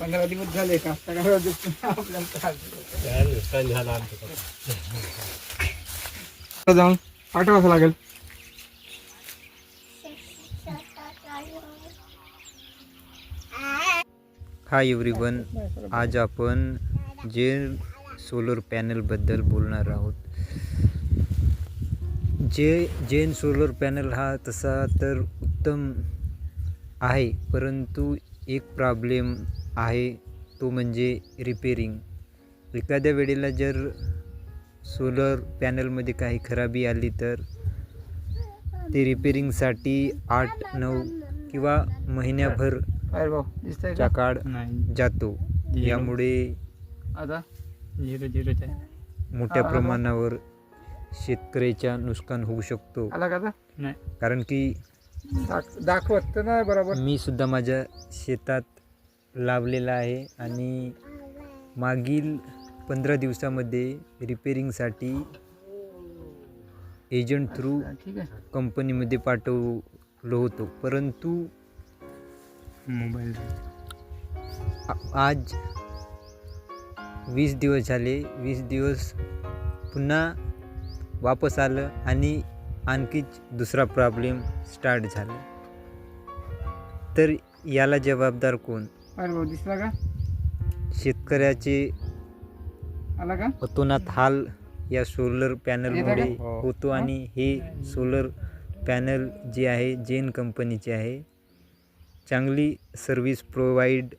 पंधरा दिवस झाले कास्तकार आपल्याला त्रास देतो. जाऊन वाजता लागेल. हाय एव्हरीवन आज आपण जे सोलर पॅनलबद्दल बोलणार आहोत. जे जेन सोलर पॅनल हा तसा तर उत्तम आहे परंतु एक प्रॉब्लेम आहे तो म्हणजे रिपेरिंग एखाद्या वेळेला जर सोलर पॅनलमध्ये काही खराबी आली तर ते रिपेरिंगसाठी आठ नऊ किंवा महिन्याभर चा काळ जातो. यामुळे मोठ्या. प्रमाणावर शेतकऱ्याच्या नुकसान होऊ शकतो. कारण की दाख- दाखवत तर नाही बरोबर. मी सुद्धा माझ्या शेतात लावलेला आहे आणि मागील पंधरा दिवसामध्ये रिपेरिंगसाठी एजंट थ्रू ठीक आहे. कंपनीमध्ये पाठवलो होतो. परंतु मोबाईल. आ- आज वीस दिवस झाले. वीस दिवस पुन्हा वापस आलं आणि आणखीच दुसरा प्रॉब्लेम स्टार्ट झाला. तर याला जबाबदार कोण? अरे भाऊ दिसला का? शेतकऱ्याचे आला का? अतोनात हाल या सोलर पॅनलमुळे? होतो आणि हे सोलर पॅनल जे आहे जेन कंपनीचे आहे चांगली सर्विस प्रोव्हाइड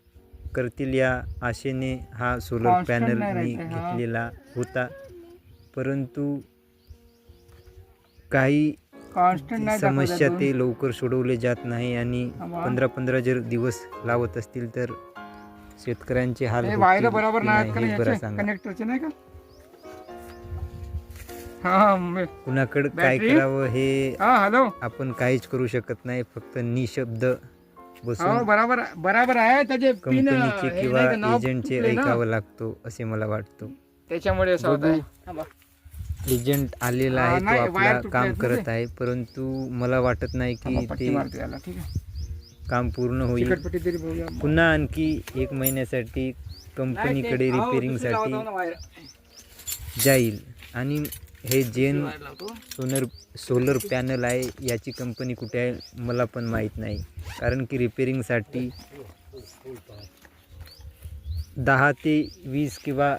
करतील या आशेने हा सोलर पॅनल मी हा. घेतलेला होता. परंतु काही समस्या ते लवकर सोडवले जात नाही आणि हा. पंधरा पंधरा जर दिवस लावत असतील तर शेतकऱ्यांचे हाल हे बरोबर हे कनेक्टरचे नाही का हा कुणाकडे काय? करावं हे हा हॅलो आपण काहीच करू शकत नाही फक्त निशब्द हो बसून बराबर बराबर आहे. त्याचे पिन कंपनीचे हे किंवा एजंटचे. ऐकावं लागतो असे मला वाटतो. त्याच्यामुळे असं होत हा. एजंट आलेला आहे तो आपला काम करत आहे परंतु मला वाटत नाही की ते काम पूर्ण होईल. पुन्हा आणखी एक महिन्यासाठी कंपनीकडे रिपेरिंगसाठी जाईल. आणि हे जेन सोलर सोलर पॅनल आहे याची कंपनी कुठे आहे मला पण माहीत नाही. कारण की रिपेरिंगसाठी दहा ते वीस किंवा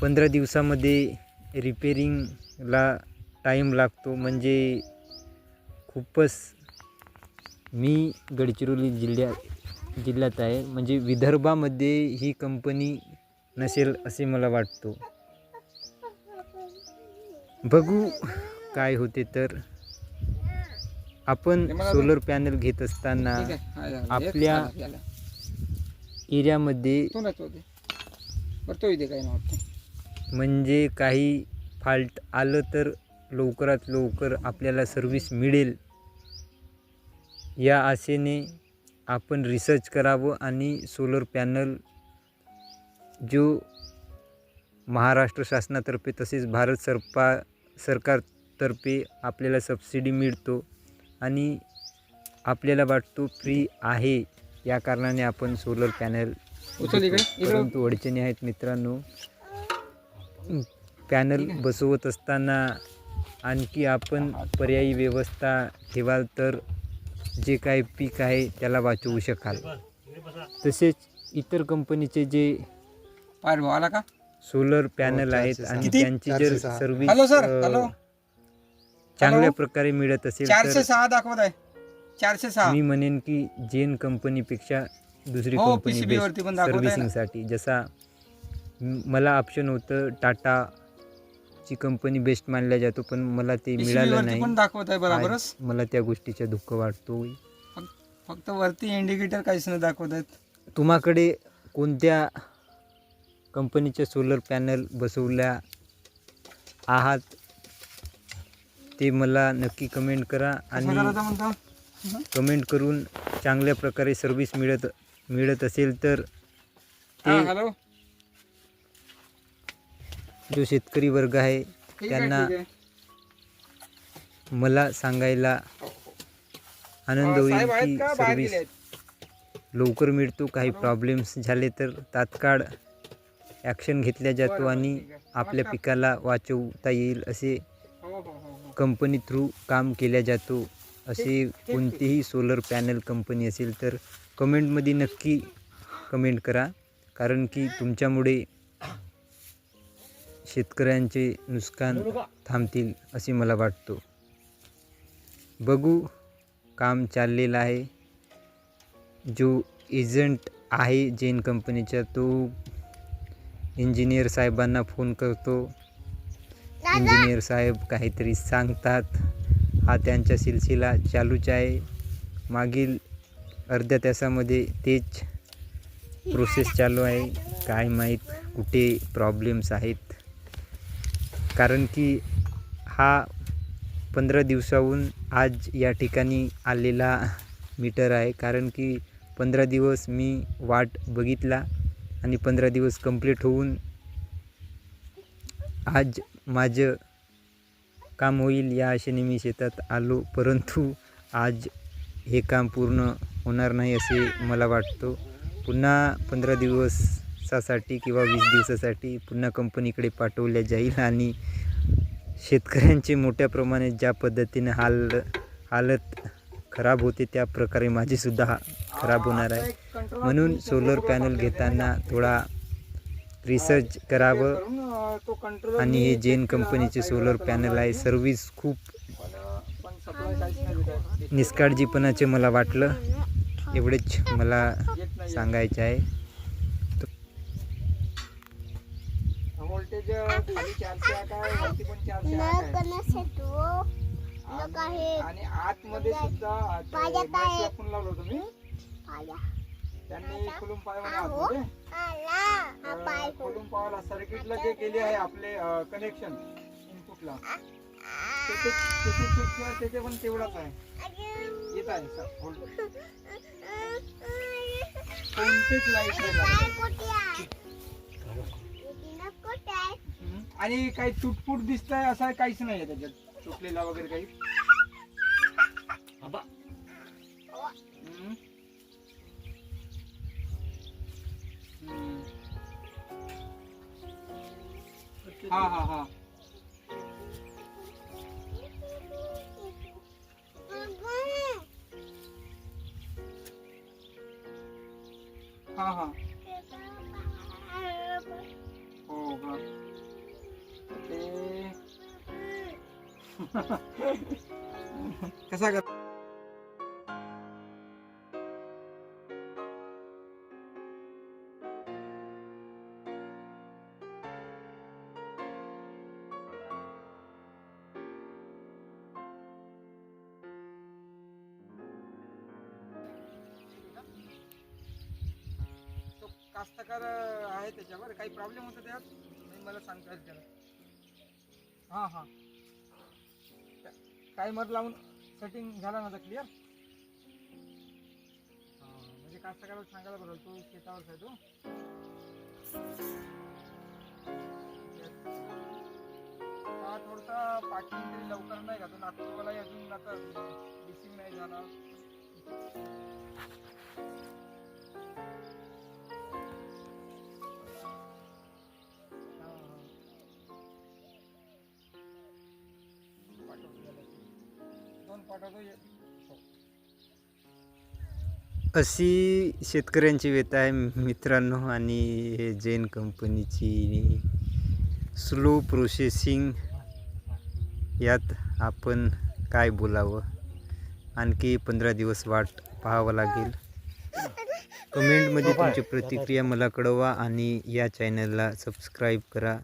पंधरा दिवसामध्ये रिपेरिंगला टाईम लागतो. म्हणजे खूपच मी गडचिरोली जिल्ह्यात जिल्ह्यात आहे. म्हणजे विदर्भामध्ये ही कंपनी नसेल असे मला वाटतो. बघू काय होते तर. आपण सोलर पॅनल घेत असताना आपल्या-. एरियामध्ये तो म्हणजे काही फॉल्ट आलं तर लवकरात लवकर आपल्याला सर्विस मिळेल. या आशेने आपण रिसर्च करावं आणि सोलर पॅनल जो महाराष्ट्र शासनातर्फे तसेच भारत सरपा सरकारतर्फे आपल्याला सबसिडी मिळतो आणि आपल्याला वाटतो फ्री आहे. या कारणाने आपण सोलर पॅनल. परंतु अडचणी आहेत मित्रांनो. पॅनल बसवत असताना आणखी आपण पर्यायी व्यवस्था ठेवाल तर जे काही पीक आहे त्याला वाचवू शकाल. तसेच इतर कंपनीचे जे आला का? सोलर पॅनल आहेत आणि? त्यांची जर सर्व्हिस हॅलो सर. हॅलो. चांगल्या? प्रकारे मिळत असेल चारशे सहा दाखवत आहे. चारशे सहा. मी म्हणेन की जेन कंपनीपेक्षा दुसरी हो, कंपनी. सर्व्हिसिंगसाठी जसा मला ऑप्शन होतं टाटा ची कंपनी बेस्ट मानल्या जातो पण मला ते मिळालं नाही. पण दाखवत आहे बरोबरच. मला त्या गोष्टीचा दुःख वाटतो. फक्त वरती इंडिकेटर काहीच नाही दाखवत आहेत. तुम्हाकडे कोणत्या कंपनीचे सोलर पॅनल बसवल्या आहात? ते मला नक्की कमेंट करा आणि कमेंट करून चांगल्या प्रकारे सर्व्हिस मिळत मिळत असेल तर ते हॅलो जो शेतकरी वर्ग आहे त्यांना मला सांगायला आनंद होईल की आहेत लवकर मिळतो काही प्रॉब्लेम्स झाले तर तात्काळ ॲक्शन घेतल्या जातो आणि. आपल्या. पिकाला वाचवता येईल असे हो हो हो हो. कंपनी थ्रू काम केल्या जातो. असे. कोणतीही सोलर पॅनल कंपनी असेल तर कमेंटमध्ये नक्की कमेंट करा. कारण की तुमच्यामुळे शेतकऱ्यांचे नुकसान थांबतील असे मला वाटतो. बघू काम चाललेलं आहे. जो एजंट आहे जैन कंपनीचा तो इंजिनियर साहेबांना फोन करतो. इंजिनियर साहेब काहीतरी सांगतात. हा त्यांचा सिलसिला चालूच आहे. मागील अर्ध्या तासामध्ये तेच प्रोसेस चालू आहे. काय माहीत कुठे प्रॉब्लेम्स आहेत. कारण की हा पंधरा दिवसाहून आज या ठिकाणी आलेला मीटर आहे. कारण की पंधरा दिवस मी वाट बघितला आणि पंधरा दिवस कंप्लीट होऊन आज माझं काम होईल या आशेने मी शेतात आलो. परंतु आज हे काम पूर्ण होणार नाही असे मला वाटतो. पुन्हा पंधरा दिवस दिवसासाठी किंवा वीस दिवसासाठी पुन्हा कंपनीकडे पाठवल्या जाईल आणि शेतकऱ्यांचे मोठ्या प्रमाणात ज्या पद्धतीने हाल हालत खराब होते त्या प्रकारे माझीसुद्धा हा खराब होणार आहे. म्हणून सोलर पॅनल घेताना थोडा रिसर्च करावं आणि हे जेन कंपनीचे सोलर पॅनल आहे. सर्व्हिस खूप निष्काळजीपणाचे मला वाटलं. एवढेच मला सांगायचे आहे व्होल्टेज खाली चारशे आठ आहे आहे आणि- आतमध्ये सुद्धा ते आपण लावलं होतं मी. त्यांनी पायवाने आतमध्ये तर खुलून पावाला सर्किटला जे गेले आहे आपले कनेक्शन इनपुटला. त्याचे पण तेवढाच आहे. येत आहे सर. व्होल्टेज कोणतेच लाइट नाही लागत. हम्म. आणि काही तुटफूट दिसत आहे असं काहीच नाही आहे त्याच्यात. तुटलेला वगैरे काही. हम्म. हम्म. हा हा हा. हा हो. कसा कर तो कास्तकार आहे त्याच्यावर काही प्रॉब्लेम होता त्यात? मला सांगता येईल त्याला. हां हां. टायमर लावून सेटिंग झाला माझा क्लिअर म्हणजे कास्तकाराला सांगायला बरोबर तो शेतावर आहे तो हो. हा थोडासा पाठिंग तरी लवकर नाही का तो नागपूरवालाही अजून आता रिसिव्ह नाही झाला. अशी शेतकऱ्यांची व्यथा आहे मित्रांनो आणि हे जैन कंपनीची स्लो प्रोसेसिंग यात आपण काय बोलावं? आणखी पंधरा दिवस वाट पाहावं लागेल. कमेंटमध्ये तुमची प्रतिक्रिया मला कळवा आणि या चॅनलला सबस्क्राईब करा.